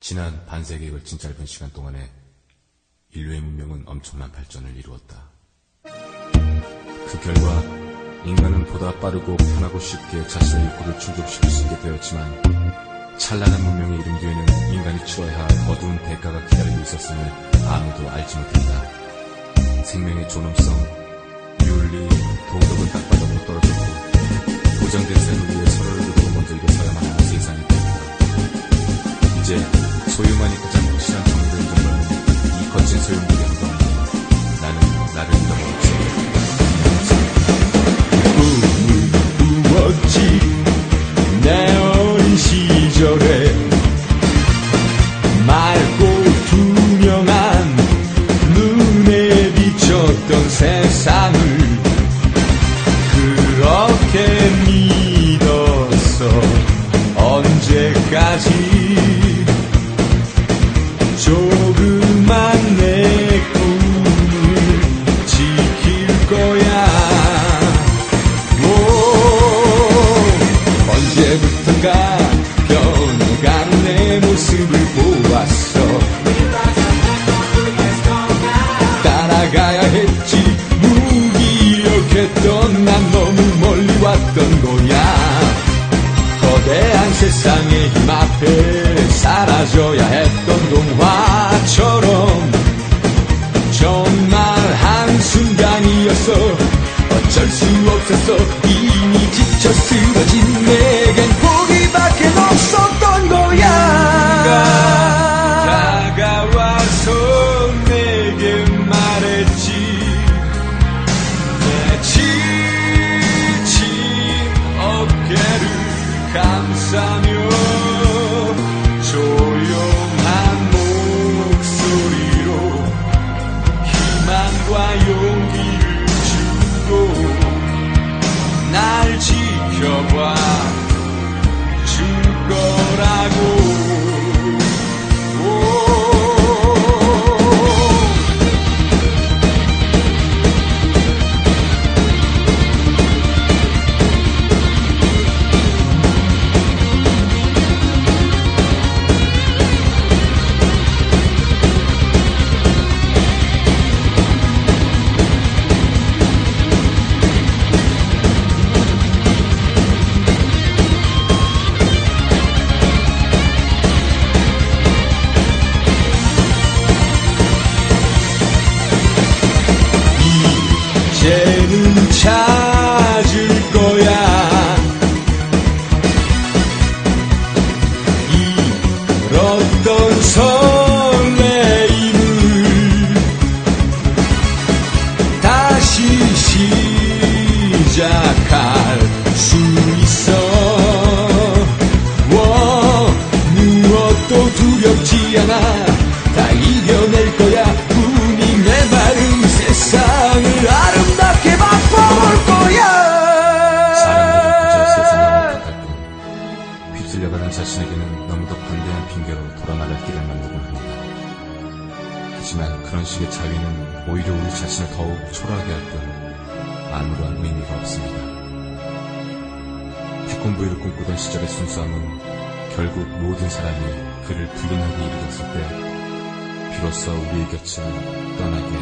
지난 반세기를 진 짧은 시간 동안에 인류의 문명은 엄청난 발전을 이루었다. 그 결과 인간은 보다 빠르고 편하고 쉽게 자신의 욕구를 충족시킬 수 있게 되었지만 찬란한 문명에 이른 뒤에는 인간이 치러야 할 어두운 대가가 기다리고 있었음을 아무도 알지 못했다. 생명의 존엄성, 윤리, 도덕 소유만이 가장 확실한 정의를 인정받는 이 거친 소유물이 언제부턴가 변해가는 내 모습을 보았어. 따라가야 했지. 무기력했던 난 너무 멀리 왔던 거야. 거대한 세상의 힘 앞에 사라져야 했던 동화처럼. 정말 한순간이었어. 어쩔 수 없었어. 이미 지쳐 쓰러진 감싸며 조용한 목소리로 희망과 시작할 수 있어. 워, 무엇도 두렵지 않아. 다 이겨낼 거야. 운이 내 마른 세상을 아름답게 바꿔볼 거야. 휩쓸려가는 자신에게는 너무도 관대한 핑계로 돌아나갈 길을 만들곤 합니다. 하지만 그런 식의 자위는 오히려 우리 자신을 더욱 초라하게 할 뿐 아무런 의미가 없습니다. 태권브이를 꿈꾸던 시절의 순수함은 결국 모든 사람이 그를 불륜하게 이르렀을 때 비로소 우리의 곁을 떠나게